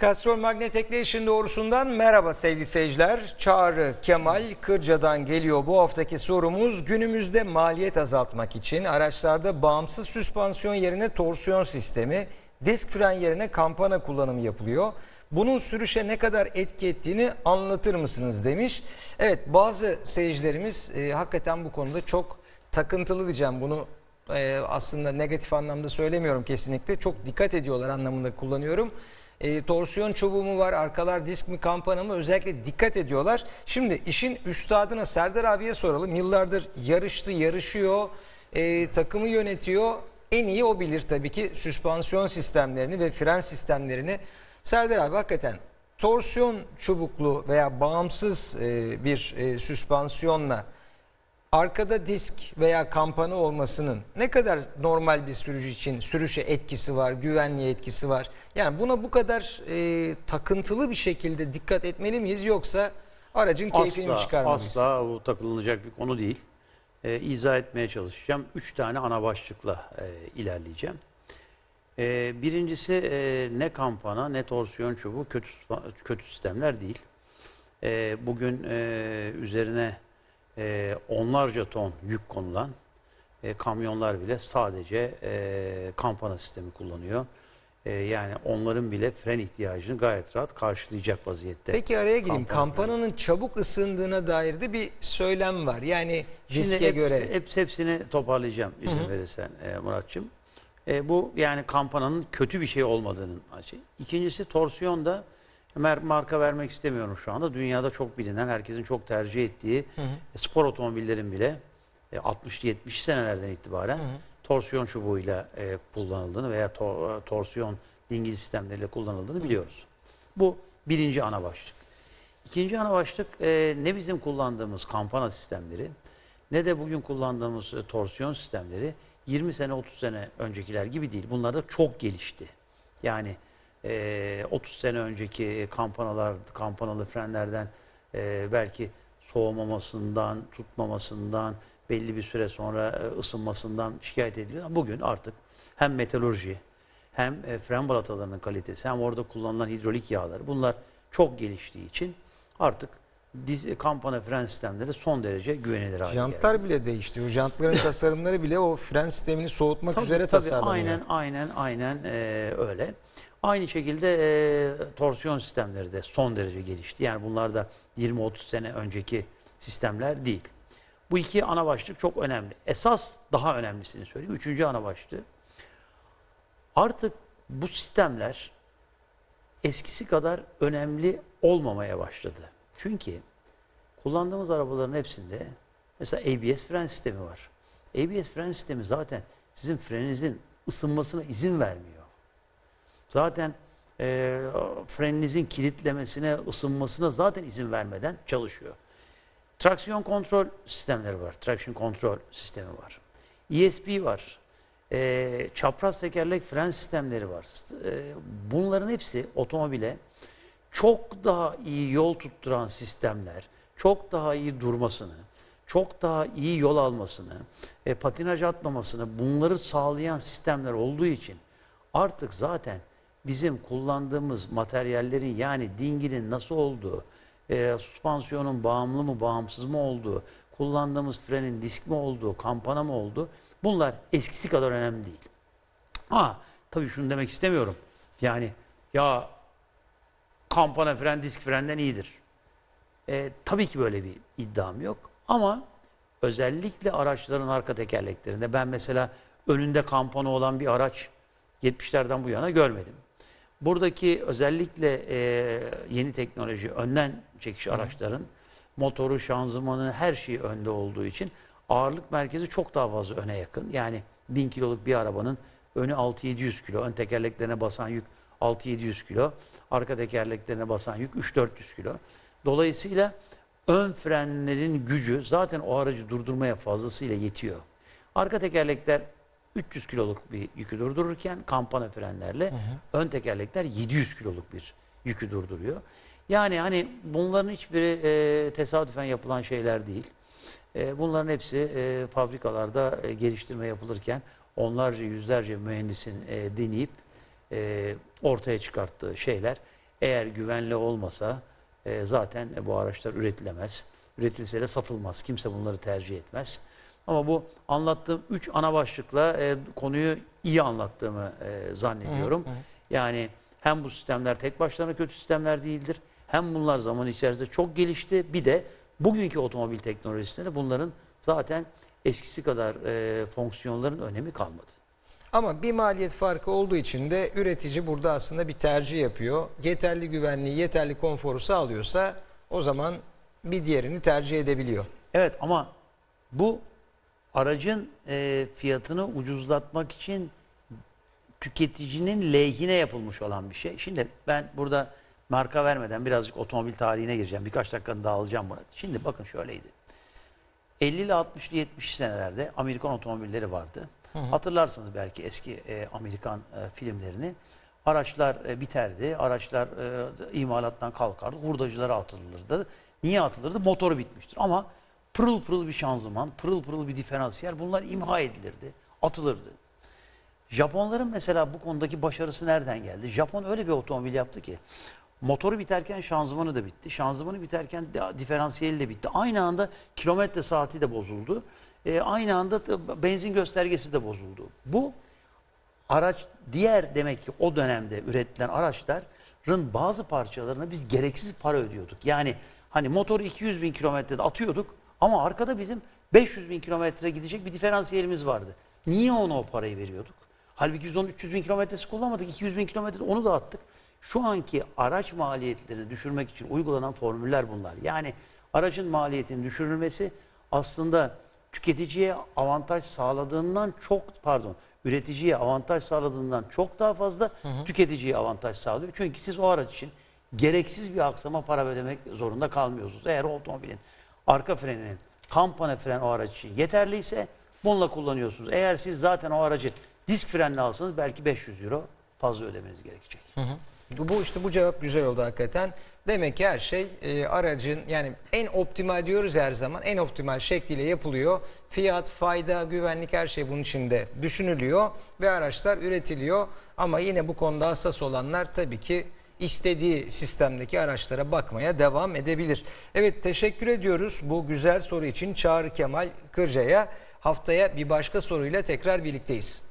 Castrol Magnet Equation doğrusundan merhaba sevgili seyirciler. Çağrı Kemal Kırca'dan geliyor. Bu haftaki sorumuz günümüzde maliyet azaltmak için araçlarda bağımsız süspansiyon yerine torsiyon sistemi, disk fren yerine kampana kullanımı yapılıyor. Bunun sürüşe ne kadar etki ettiğini anlatır mısınız demiş. Evet bazı seyircilerimiz e, hakikaten bu konuda çok takıntılı diyeceğim bunu e, aslında negatif anlamda söylemiyorum kesinlikle. Çok dikkat ediyorlar anlamında kullanıyorum. E, torsiyon çubuğu mu var, arkalar disk mi, kampana mı özellikle dikkat ediyorlar. Şimdi işin üstadına Serdar abiye soralım. Yıllardır yarıştı, yarışıyor, e, takımı yönetiyor. En iyi o bilir tabii ki süspansiyon sistemlerini ve fren sistemlerini. Serdar abi hakikaten torsiyon çubuklu veya bağımsız e, bir e, süspansiyonla arkada disk veya kampana olmasının ne kadar normal bir sürücü için sürüşe etkisi var, güvenliğe etkisi var? Yani buna bu kadar e, takıntılı bir şekilde dikkat etmeli miyiz yoksa aracın keyfini mi çıkarmalıyız? asla bu takılınacak bir konu değil. Ee, izah etmeye çalışacağım. Üç tane ana başlıkla e, ilerleyeceğim. Ee, birincisi e, ne kampana ne torsiyon çubuğu kötü, kötü sistemler değil. Ee, bugün e, üzerine e, onlarca ton yük konulan e, kamyonlar bile sadece e, kampana sistemi kullanıyor. E, yani onların bile fren ihtiyacını gayet rahat karşılayacak vaziyette. Peki araya gireyim. Kampana Kampananın çabuk ısındığına dair de bir söylem var. Yani Şimdi riske hepsi- göre. hepsi- hepsini toparlayacağım izin verirsen e, Muratçım. E, bu yani kampananın kötü bir şey olmadığının açı. İkincisi torsiyon da mer- marka vermek istemiyorum şu anda. Dünyada çok bilinen, herkesin çok tercih ettiği e, spor otomobillerin bile e, 60'lı 70 senelerden itibaren torsiyon çubuğuyla e, kullanıldığını veya to- torsiyon dingil sistemleriyle kullanıldığını biliyoruz. Bu birinci ana başlık. İkinci ana başlık e, ne bizim kullandığımız kampana sistemleri ne de bugün kullandığımız e, torsiyon sistemleri 20 sene 30 sene öncekiler gibi değil. Bunlar da çok gelişti. Yani e, 30 sene önceki kampanalar, kampanalı frenlerden e, belki soğumamasından, tutmamasından, belli bir süre sonra e, ısınmasından şikayet ediliyor. Ama Bugün artık hem metalurji hem e, fren balatalarının kalitesi hem orada kullanılan hidrolik yağlar bunlar çok geliştiği için artık diz, kampana fren sistemleri son derece güvenilir hale geldi. Jantlar bile değişti. O jantların tasarımları bile o fren sistemini soğutmak Tabii, üzere tabii, tasarlanıyor. Aynen aynen aynen e, öyle. Aynı şekilde e, torsiyon sistemleri de son derece gelişti. Yani bunlar da 20-30 sene önceki sistemler değil. Bu iki ana başlık çok önemli. Esas daha önemlisini söyleyeyim. Üçüncü ana başlığı. Artık bu sistemler eskisi kadar önemli olmamaya başladı. Çünkü kullandığımız arabaların hepsinde mesela ABS fren sistemi var. ABS fren sistemi zaten sizin freninizin ısınmasına izin vermiyor. Zaten e, freninizin kilitlemesine, ısınmasına zaten izin vermeden çalışıyor. Traksiyon kontrol sistemleri var. Traction kontrol sistemi var. ESP var. E, çapraz tekerlek fren sistemleri var. E, bunların hepsi otomobile çok daha iyi yol tutturan sistemler, çok daha iyi durmasını, çok daha iyi yol almasını, e, patinaj atmamasını bunları sağlayan sistemler olduğu için artık zaten bizim kullandığımız materyallerin yani dingilin nasıl olduğu, e, süspansiyonun bağımlı mı bağımsız mı olduğu, kullandığımız frenin disk mi olduğu, kampana mı olduğu bunlar eskisi kadar önemli değil. Ha tabii şunu demek istemiyorum. Yani ya kampana fren disk frenden iyidir. E, tabii ki böyle bir iddiam yok. Ama özellikle araçların arka tekerleklerinde ben mesela önünde kampana olan bir araç 70'lerden bu yana görmedim. Buradaki özellikle e, yeni teknoloji önden çekiş araçların motoru, şanzımanı her şeyi önde olduğu için ağırlık merkezi çok daha fazla öne yakın. Yani 1000 kiloluk bir arabanın önü 6-700 kilo, ön tekerleklerine basan yük 6-700 kilo, arka tekerleklerine basan yük 3-400 kilo. Dolayısıyla ön frenlerin gücü zaten o aracı durdurmaya fazlasıyla yetiyor. Arka tekerlekler 300 kiloluk bir yükü durdururken kampana frenlerle ön tekerlekler 700 kiloluk bir yükü durduruyor. Yani hani bunların hiçbiri e, tesadüfen yapılan şeyler değil. E, bunların hepsi e, fabrikalarda e, geliştirme yapılırken onlarca yüzlerce mühendisin e, deneyip e, ortaya çıkarttığı şeyler. Eğer güvenli olmasa e, zaten bu araçlar üretilemez. Üretilse de satılmaz. Kimse bunları tercih etmez. Ama bu anlattığım üç ana başlıkla e, konuyu iyi anlattığımı e, zannediyorum. Yani hem bu sistemler tek başlarına kötü sistemler değildir. Hem bunlar zaman içerisinde çok gelişti. Bir de bugünkü otomobil teknolojisinde bunların zaten eskisi kadar e, fonksiyonların önemi kalmadı. Ama bir maliyet farkı olduğu için de üretici burada aslında bir tercih yapıyor. Yeterli güvenliği, yeterli konforu sağlıyorsa o zaman bir diğerini tercih edebiliyor. Evet ama bu aracın e, fiyatını ucuzlatmak için tüketicinin lehine yapılmış olan bir şey. Şimdi ben burada marka vermeden birazcık otomobil tarihine gireceğim. Birkaç dakikanı daha alacağım buna. Şimdi bakın şöyleydi. 50'li 60'lı 70'li senelerde Amerikan otomobilleri vardı. Hatırlarsınız belki eski e, Amerikan e, filmlerini. Araçlar e, biterdi. Araçlar e, imalattan kalkardı. Hurdacılara atılırdı. Niye atılırdı? Motoru bitmiştir. Ama pırıl pırıl bir şanzıman, pırıl pırıl bir diferansiyel bunlar imha edilirdi. Atılırdı. Japonların mesela bu konudaki başarısı nereden geldi? Japon öyle bir otomobil yaptı ki motoru biterken şanzımanı da bitti. Şanzımanı biterken diferansiyeli de bitti. Aynı anda kilometre saati de bozuldu. Ee, aynı anda da benzin göstergesi de bozuldu. Bu araç diğer demek ki o dönemde üretilen araçların bazı parçalarına biz gereksiz para ödüyorduk. Yani hani motoru 200 bin kilometrede atıyorduk ama arkada bizim 500 bin kilometre gidecek bir diferansiyelimiz vardı. Niye ona o parayı veriyorduk? Halbuki biz onun 300 bin kilometresi kullanmadık. 200 bin kilometrede onu da attık. Şu anki araç maliyetlerini düşürmek için uygulanan formüller bunlar. Yani aracın maliyetinin düşürülmesi aslında tüketiciye avantaj sağladığından çok pardon üreticiye avantaj sağladığından çok daha fazla tüketiciye avantaj sağlıyor. Çünkü siz o araç için gereksiz bir aksama para ödemek zorunda kalmıyorsunuz. Eğer otomobilin arka freninin kampana fren o araç için yeterliyse bununla kullanıyorsunuz. Eğer siz zaten o aracı disk frenle alsanız belki 500 euro fazla ödemeniz gerekecek. Bu bu işte bu cevap güzel oldu hakikaten. Demek ki her şey e, aracın yani en optimal diyoruz her zaman en optimal şekliyle yapılıyor. Fiyat, fayda, güvenlik her şey bunun içinde düşünülüyor ve araçlar üretiliyor. Ama yine bu konuda hassas olanlar tabii ki istediği sistemdeki araçlara bakmaya devam edebilir. Evet teşekkür ediyoruz bu güzel soru için Çağrı Kemal Kırca'ya. Haftaya bir başka soruyla tekrar birlikteyiz.